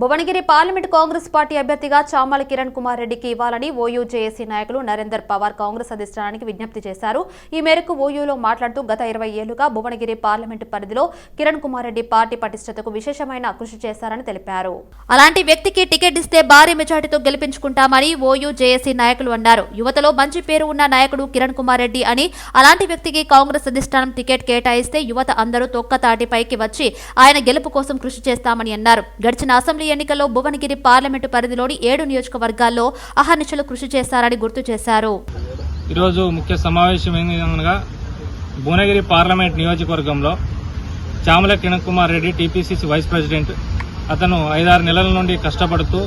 Bhuvanagiri parliament Congress party అభ్యర్థిగా చామల కిరణ్ కుమార్ రెడ్డికి ఇవ్వాలని ఓయూ జేఏసీ నాయకులు నరేందర్ పవార్ కాంగ్రెస్ అధిష్టానానికి విజ్ఞప్తి చేశారు. ఈ మేరకు ఓయూలో మాట్లాడుతూ గత ఇరవై ఏళ్ళుగా భువనగిరి పార్లమెంట్ పరిధిలో కిరణ్ కుమార్ రెడ్డి పార్టీ పటిష్టతకు విశేషమైన కృషి చేశారని తెలిపారు. అలాంటి వ్యక్తికి టికెట్ ఇస్తే భారీ మెజార్టీతో గెలిపించుకుంటామని ఓయూ జేఏసీ నాయకులు అన్నారు. యువతలో మంచి పేరు ఉన్న నాయకుడు కిరణ్ కుమార్ రెడ్డి అని అలాంటి వ్యక్తికి కాంగ్రెస్ అధిష్టానం టికెట్ కేటాయిస్తే యువత అందరూ తొక్కతాటిపైకి వచ్చి ఆయన గెలుపు కోసం కృషి చేస్తామని అన్నారు. గడిచిన అసెంబ్లీ ఎన్నికల్లో భువనగిరి పార్లమెంటు పరిధిలోని ఏడు నియోజకవర్గాల్లో అహర్నిశలు కృషి చేశారని గుర్తు చేశారు. ఈరోజు ముఖ్య సమావేశం ఏంటనగా భువనగిరి పార్లమెంట్ నియోజకవర్గంలో Chamala Kiran Kumar Reddy TPCC vice president అతను ఐదారు నెలల నుండి కష్టపడుతూ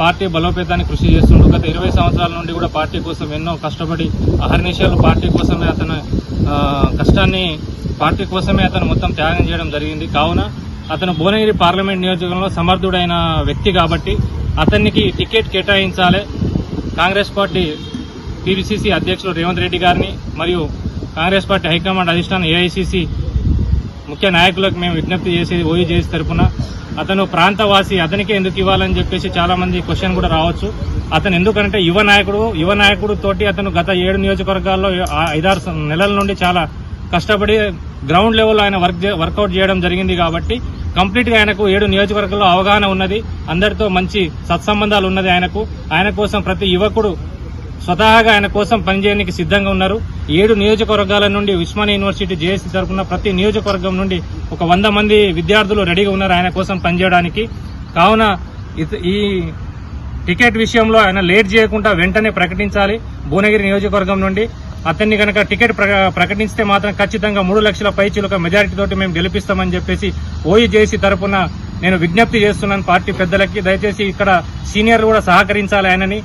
పార్టీ బలోపేతానికి కృషి చేస్తుంటూ గత ఇరవై సంవత్సరాల నుండి కూడా పార్టీ కోసం ఎన్నో కష్టపడి అహర్నిశలు పార్టీ కోసమే అతను కష్టాన్ని పార్టీ కోసమే అతను మొత్తం త్యాగం చేయడం జరిగింది. కావున అతను భువనగిరి పార్లమెంట్ నియోజకవర్గంలో సమర్థుడైన వ్యక్తి కాబట్టి అతనికి టికెట్ కేటాయించాలి. కాంగ్రెస్ పార్టీ టీపీసీసీ అధ్యక్షులు రేవంత్ రెడ్డి గారిని మరియు కాంగ్రెస్ పార్టీ హైకమాండ్ అధిష్టానం ఏఐసీసీ ముఖ్య నాయకులకు మేము విజ్ఞప్తి చేసి ఓయి చేసి తరపున. అతను ప్రాంతవాసి అతనికే ఎందుకు ఇవ్వాలని చెప్పేసి చాలా మంది క్వశ్చన్ కూడా రావచ్చు. అతను ఎందుకంటే యువ నాయకుడు యువ నాయకుడు తోటి అతను గత ఏడు నియోజకవర్గాల్లో ఐదారు నెలల నుండి చాలా కష్టపడి గ్రౌండ్ లెవెల్లో ఆయన వర్క్ వర్కౌట్ చేయడం జరిగింది కాబట్టి కంప్లీట్గా ఆయనకు ఏడు నియోజకవర్గాల్లో అవగాహన ఉన్నది. అందరితో మంచి సత్సంబంధాలు ఉన్నది ఆయనకు. ఆయన కోసం ప్రతి యువకుడు స్వతహాగా ఆయన కోసం పనిచేయడానికి సిద్ధంగా ఉన్నారు. ఏడు నియోజకవర్గాల నుండి ఉస్మానియా యూనివర్సిటీ జేఏసీ తరఫున ప్రతి నియోజకవర్గం నుండి ఒక వంద మంది విద్యార్థులు రెడీగా ఉన్నారు ఆయన కోసం పనిచేయడానికి. కావున ఈ టికెట్ విషయంలో ఆయన లేట్ చేయకుండా వెంటనే ప్రకటించాలి. భువనగిరి నియోజకవర్గం నుండి. అతన్ని కనుక టికెట్ ప్రకటిస్తే మాత్రం ఖచ్చితంగా మూడు లక్షల పైచులక మెజారిటీ తోటి మేము గెలిపిస్తామని చెప్పేసి ఓయి జేసీ తరపున నేను విజ్ఞప్తి చేస్తున్నాను. పార్టీ పెద్దలకి. దయచేసి ఇక్కడ సీనియర్లు కూడా సహకరించాలి ఆయనని.